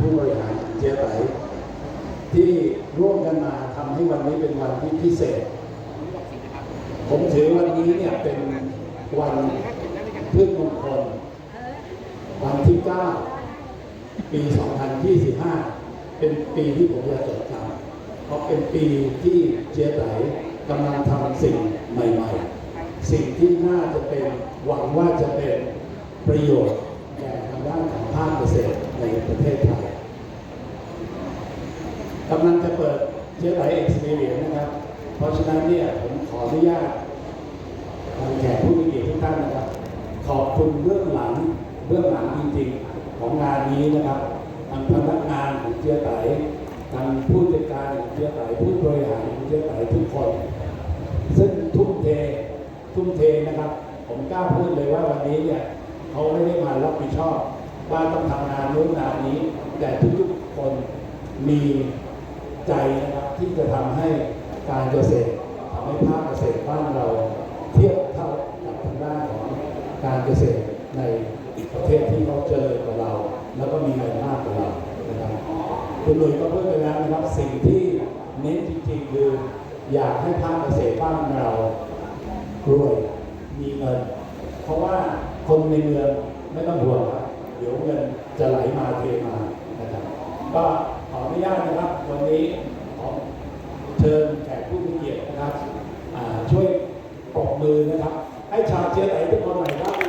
ผู้บริหารเจียไตที่ร่วมกันมาทำให้วันนี้เป็นวันที่พิเศษ ผมถือวันนี้เนี่ยเป็นวันพืชมงคล วันที่ 9 ปี 2025 เป็นปีที่ผมจะจดจำเพราะเป็นปีที่เจียไตกำลังทำสิ่งใหม่ๆ สิ่งที่น่าจะเป็นหวังว่าจะเป็นประโยชน์แก่ทางด้านของภาคเกษตร ในประเทศไทยกำลังจะเปิดเจียไตเอ็กซ์เพรียนะครับ เพราะฉะนั้นเนี่ยผมขออนุญาตทางแขกผู้มีเกียรติทุกท่านนะครับ ขอบคุณเบื้องหลังเบื้องหลังจริงๆ ของงานนี้นะครับทางพนักงานของเจียไตทางผู้จัดการของเจียไตผู้บริหารของเจียไตทุกคน ซึ่งทุ่มเททุ่มเทนะครับ ผมกล้าพูดเลยว่าวันนี้เนี่ยเขาไม่ได้มารับผิดชอบ ว่าต้องทำงานนู้นงานนี้ แต่ทุกๆคนมีใจนะครับที่จะทำให้การเกษตรทำให้ภาคเกษตรบ้านเรา เทียบเท่ากับทางด้านของการเกษตรในประเทศที่เขาเจอกับเรา แล้วก็มีเงินมากกว่าเรานะครับคุณหนุ่ยก็พูดไปแล้วนะครับสิ่งที่เน้นจริงๆคืออยากให้ภาคเกษตรบ้านเรารวยมีเงิน เพราะว่าคนในเมืองไม่ต้องห่วงครับ เดี๋ยวเงินจะไหลมาเทมานะครับก็ขออนุญาตนะครับ วันนี้ขอเชิญแขกผู้มีเกียรตินะครับอ่าช่วยปรบมือนะครับ ให้ชาวเชียงใหม่ทุกคนหน่อยครับ